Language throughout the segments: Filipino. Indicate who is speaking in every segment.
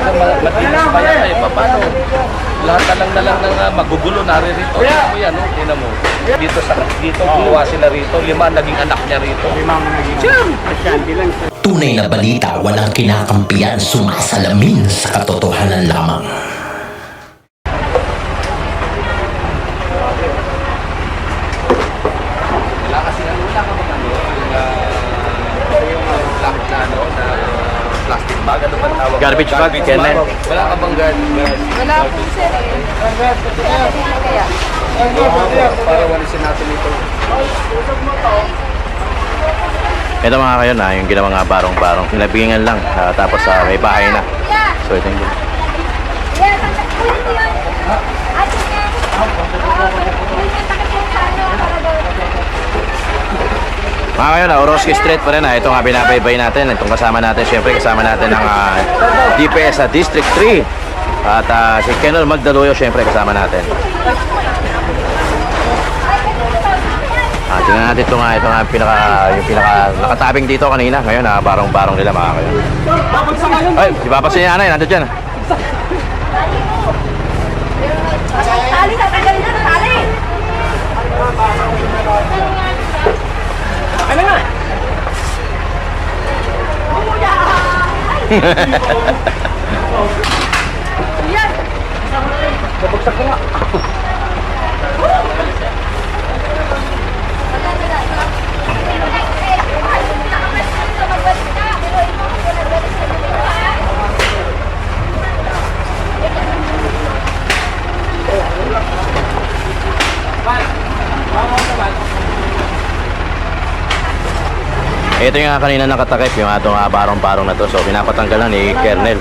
Speaker 1: Talagang ma- matinis pa yan eh. Paano? Lahat na lang na lang ng uh, magugulo naririto. Tingnan mo yan, oh. Tingnan mo. Dito sa dito kinuha sila rito. Lima naging anak niya rito.
Speaker 2: Limang naging lang.
Speaker 3: Tunay na balita walang kinakampiyan sumasalamin sa katotohanan lamang.
Speaker 1: Wala kasi ano, wala ka bang ano, yung, uh, yung black na ano, na plastic bag, ano ba tawag?
Speaker 4: Garbage bag, Kenneth.
Speaker 1: Wala ka bang garbage bag?
Speaker 5: Wala po sir eh. Kaya kanina kaya.
Speaker 1: Para walisin natin ito.
Speaker 4: Ito mga kayo na, yung ginawa nga barong-barong. Pinabingan lang, ah, tapos sa may bahay na. So ito yung
Speaker 5: ito yun. Ate niya. Uy, yung takip yung ano, para daw.
Speaker 4: Mga kayo na, Orozco Street pa rin na. Ito nga binabaybay natin. Itong kasama natin, syempre kasama natin ang ah, DPS sa District 3. At ah, si Kenol Magdaluyo, syempre kasama natin. Ah, tingnan natin ito nga, ito nga pinaka, yung pinaka nakatabing dito kanina. Ngayon, ah, barong-barong nila mga kayo. Ay, si Papa si Nanay, nandun dyan. ah.
Speaker 5: Tali, tatanggalin na, tali.
Speaker 2: Ano nga?
Speaker 5: Yan.
Speaker 2: Nabagsak ko nga.
Speaker 4: Ito yung kanina nakatakip, yung atong uh, barong-barong na to. So, pinapatanggal na ni Kernel.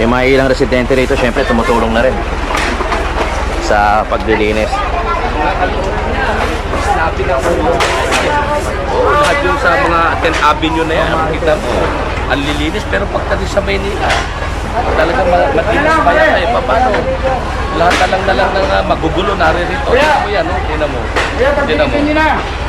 Speaker 4: Yung mga ilang residente rito, syempre tumutulong na rin sa paglilinis.
Speaker 1: Oo, lahat yung sa mga 10 avenue na yan. Makita mo, ang lilinis. Pero pagka sa Maynila, talagang ma- matinis pa yan eh. Paano? Lahat na lang na lang ng uh, magugulo naririto. Tingnan mo yan, oh. Tingnan mo. Tingnan mo.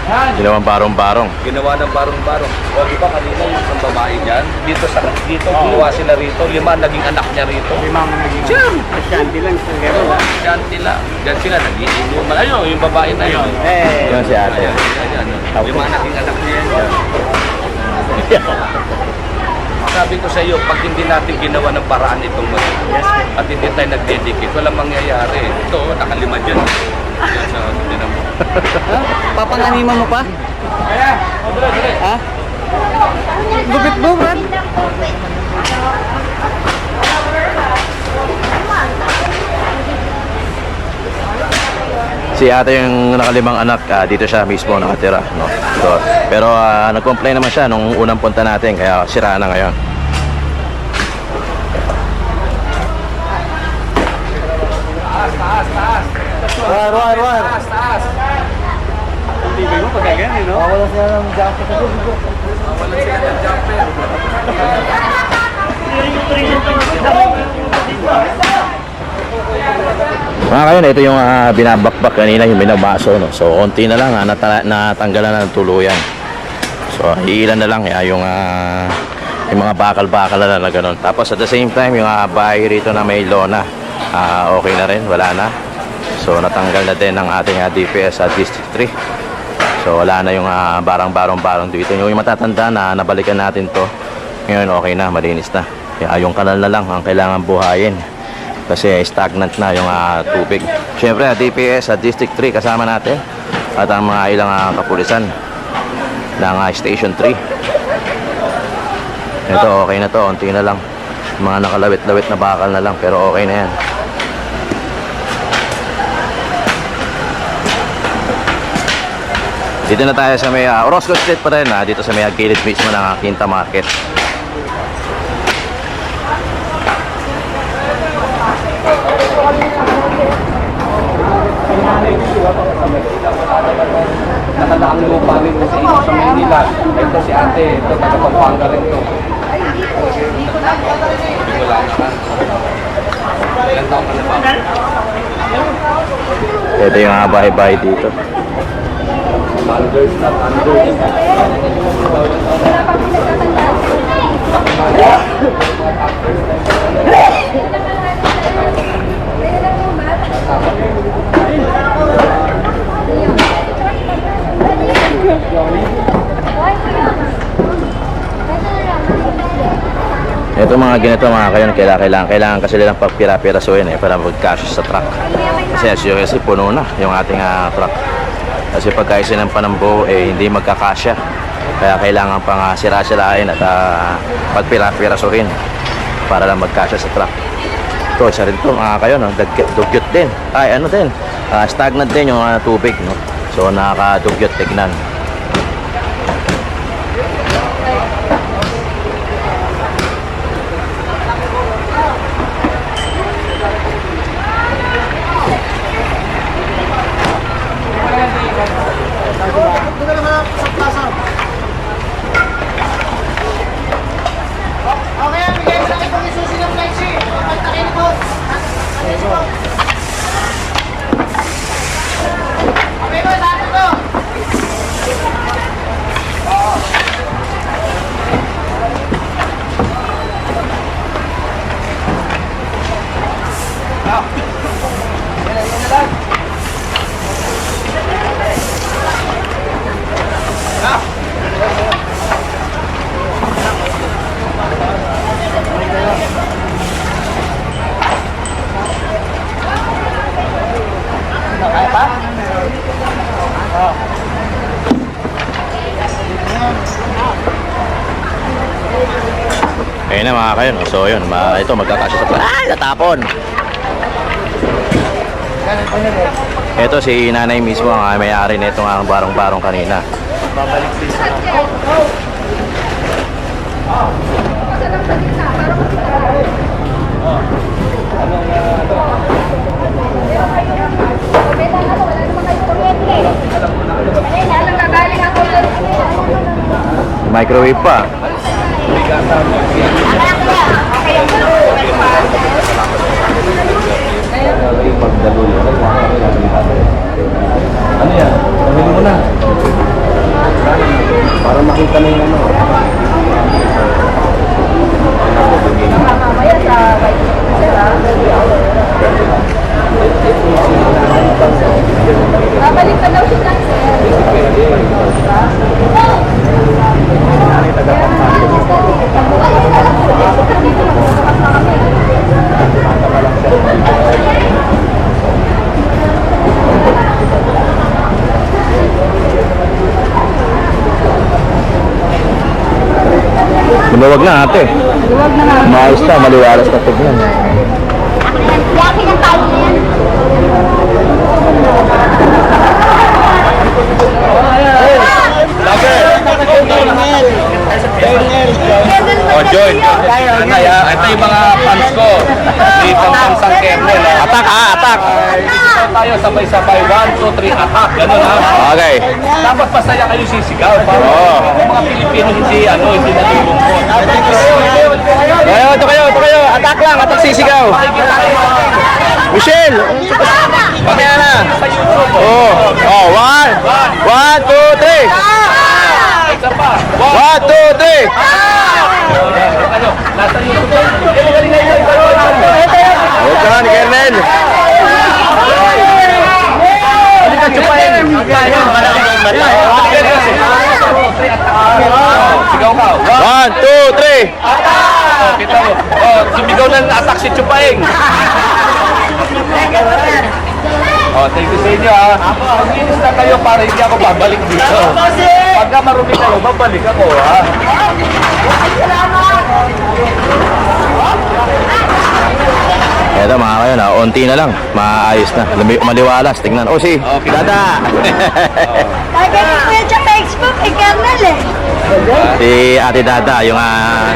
Speaker 2: Yan.
Speaker 4: Ginawang barong-barong.
Speaker 1: Ginawa ng barong-barong. O di ba kanina yung isang babae dyan? Dito sa dito kinuha sila rito. Lima naging anak niya rito.
Speaker 2: Limang naging
Speaker 1: Diyan!
Speaker 2: pasyente lang. Pero ha?
Speaker 1: Diyan sila. Diyan sila nagiinuman. Ayun, yung babae na yun.
Speaker 2: Eh.
Speaker 4: Yan si ate.
Speaker 1: Ayan, ayan. Lima naging anak niya yan. Sabi ko sa iyo, pag hindi natin ginawa ng paraan itong mga at hindi tayo nagdedicate, walang mangyayari. Ito, nakalima dyan. Yan, sa tinan mo.
Speaker 6: Papanganiman mo pa?
Speaker 2: Kaya.
Speaker 6: Ha? Gupit mo, Brad?
Speaker 4: Si ate yung nakalimang anak, ah, dito siya mismo nakatira. No? So, pero ah, nag-complain naman siya nung unang punta natin, kaya sira na ngayon.
Speaker 6: War, war, war.
Speaker 2: Tibay mo pag ganyan, eh, no?
Speaker 6: Wala siya ng jacket kasi.
Speaker 1: Wala sila ng jumper.
Speaker 4: Mga kayo, ito yung ah, binabakbak kanina, yung binabaso. No? So, konti na lang, ah, nata- natanggalan na ng tuluyan. So, iilan na lang ah, yung, ah, yung mga bakal-bakal na na gano'n. Tapos, at the same time, yung ah, bahay rito na may lona, ah, okay na rin, wala na. So, natanggal na din ng ating ah, DPS sa District 3. So, wala na yung ah, barang-barong-barong dito. Yung matatanda na nabalikan natin to, ngayon okay na, malinis na. Kaya yung kanal na lang ang kailangan buhayin kasi stagnant na yung ah, tubig. Siyempre, ah, DPS sa District 3 kasama natin at ang mga ilang ah, kapulisan ng ah, Station 3. Ito, okay na to. Unti na lang. Mga nakalawit-lawit na bakal na lang pero okay na yan. Dito na tayo sa may uh, Orozco Street pa rin, ah, dito sa may ah, gilid mismo ng ah, Quinta Market.
Speaker 1: Nakadaang lupa rin sa inyo sa Maynila. Ito si ate, ito taga Pampanga rin to. Hindi ko lang ka. Ilan taon ka na ba?
Speaker 4: Ito yung mga bahay-bahay dito.
Speaker 1: Thunders na.
Speaker 5: Wala.
Speaker 4: Ito mga ganito mga kayon, kailangan, kailangan, kailangan kasi nilang pagpira-pirasuin eh para mag-cash sa truck. Kasi as you can see, puno na yung ating uh, truck. Kasi pagkaisin ng panambo, eh hindi magkakasya. Kaya kailangan pang uh, sira-sirain at ah, uh, pagpira-pirasuhin para lang magkasya sa truck. Ito, isa rin ito mga kayon, no? dugyot, din. Ay, ano din, uh, stagnant din yung uh, tubig. No? So nakakadugyot tignan. Ayun na mga kayo, no? so yun, ma ito magkakasya sa truck. Ay, natapon! Ito si nanay mismo ang may-ari nito ang barong-barong kanina. Microwave pa.
Speaker 1: Ano yan? Nabili mo na. Para makita na yung ano.
Speaker 4: Maluwag na ate.
Speaker 5: Huwag na nga.
Speaker 4: Maayos na, maliwalas na tignan.
Speaker 5: Yakin ang tao na yan.
Speaker 1: O, join. Nanay, ha? Ito yung mga fans ko. Dito ang pansang kernel. ha?
Speaker 4: Atak ah, atak!
Speaker 1: Sisigaw tayo sabay-sabay. 1, 2, 3, attack. Ganun ha.
Speaker 4: Okay.
Speaker 1: Dapat masaya kayo sisigaw. Para yung mga Pilipino hindi, ano, hindi nalulungkot.
Speaker 4: Kayo, ito kayo, ito kayo. Atak lang, atak sisigaw. Michelle!
Speaker 1: YouTube.
Speaker 4: Oh, oh, one, one, two, three.
Speaker 1: Isa pa.
Speaker 4: One, two, three.
Speaker 1: Ano? Nasa YouTube. Eh, galing na yun.
Speaker 4: Huwag ka ni Kernel.
Speaker 1: Halika, chupain. Sigaw ka.
Speaker 4: One, two, three.
Speaker 1: Oh, kita mo. Oh, sumigaw ng attack si Chupaing. Oh, thank you sa inyo ha. Maglinis na kayo para hindi ako babalik dito. Pagka marumi kayo, babalik ako ha.
Speaker 4: Ito mga kayo na, unti na lang. Maayos na. Lumi- Maliwalas. Tingnan. Oh, si.
Speaker 1: Okay.
Speaker 4: Dada.
Speaker 5: Lagi ko po yan sa Facebook, eh, Kernel eh.
Speaker 4: si Ate Dada, yung ah,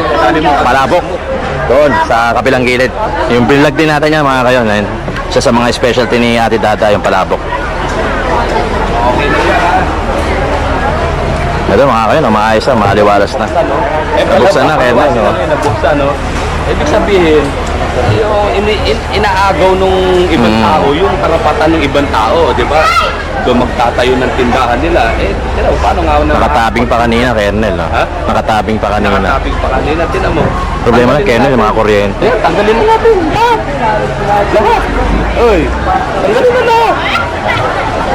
Speaker 4: palabok. Doon, sa kabilang gilid. Yung vlog din natin yan mga kayo. Ayun. Isa sa mga specialty ni Ate Dada, yung palabok. Ito mga kayo, no, maayos na, maliwalas na.
Speaker 1: Eh,
Speaker 4: Nabuksan na, kaya na, no?
Speaker 1: Nabuksan, no? Ibig sabihin, yung ini, in, inaagaw nung ibang
Speaker 4: Mm.
Speaker 1: tao, yung karapatan ng ibang tao, di ba? Doon magtatayo ng tindahan nila. Eh, tira, paano nga na...
Speaker 4: Nakatabing pa kanina, Kernel. No?
Speaker 1: Ha?
Speaker 4: Nakatabing pa kanina.
Speaker 1: Nakatabing pa kanina, tinan mo.
Speaker 4: Problema
Speaker 1: Tanggalin
Speaker 4: Kernel, yung mga kuryente.
Speaker 1: Eh, tanggalin na natin. Lahat. Lahat. Oy, tanggalin na na.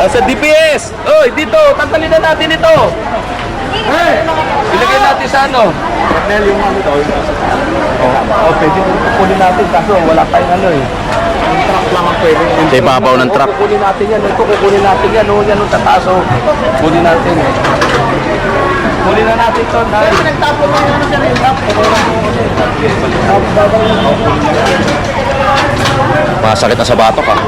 Speaker 1: Nasa DPS. Oy, dito, tanggalin na natin ito. Ilagay natin sa ano?
Speaker 2: Kernel, yung ano daw, nasa
Speaker 1: Oh, oh, pwede kukunin natin kaso wala tayong ano eh.
Speaker 2: yung truck lang ang pwede.
Speaker 4: Sa ibabaw ng truck.
Speaker 1: kukunin natin yan. Ito kukunin natin yan. Oh, yan oh, tataas oh. Kunin natin. Kunin na natin to. Dahil nagtapon mo yung ano siya rin.
Speaker 4: Masakit na sa batok ah.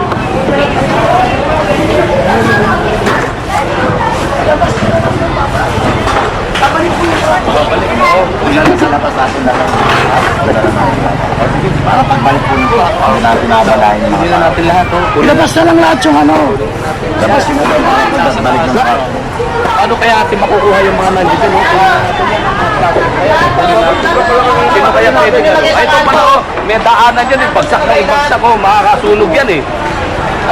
Speaker 1: Babalik mo. Ilan na sa labas natin na lang. Para pagbalik po nito, ako natin nabalahin. Hindi na natin lahat. Oh. Labas na lang lahat yung ano. Labas yung ano. Labas balik ng truck. Ano kaya atin makukuha yung mga nandito? Kaya pwede? Ay, ito pala oh. May daanan yan eh. Bagsak na ibagsak oh. Makakasunog yan eh.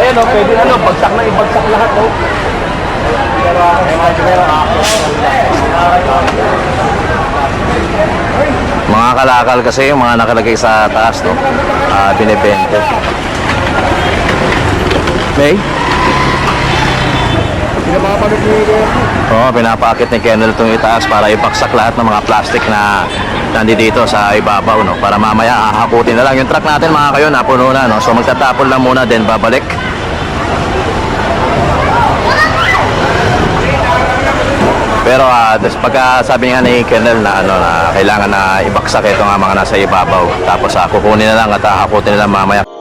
Speaker 1: Ayan oh, pwede ano. Bagsak na ibagsak lahat oh.
Speaker 4: Mga kalakal kasi yung mga nakalagay sa taas, no? Ah, binibente. May? Oo, pinapakit ni Kennel itong itaas para ipaksak lahat ng mga plastic na nandito sa ibabaw, no? Para mamaya hahakutin na lang. Yung truck natin, mga kayo, napuno na, no? So magtatapon lang muna, then babalik. Pero des pagka sabi nga ni Kennel na ano na kailangan na ibaksak ito nga mga nasa ibabaw. Tapos ah, kukunin na lang at hahakutin na lang mamaya.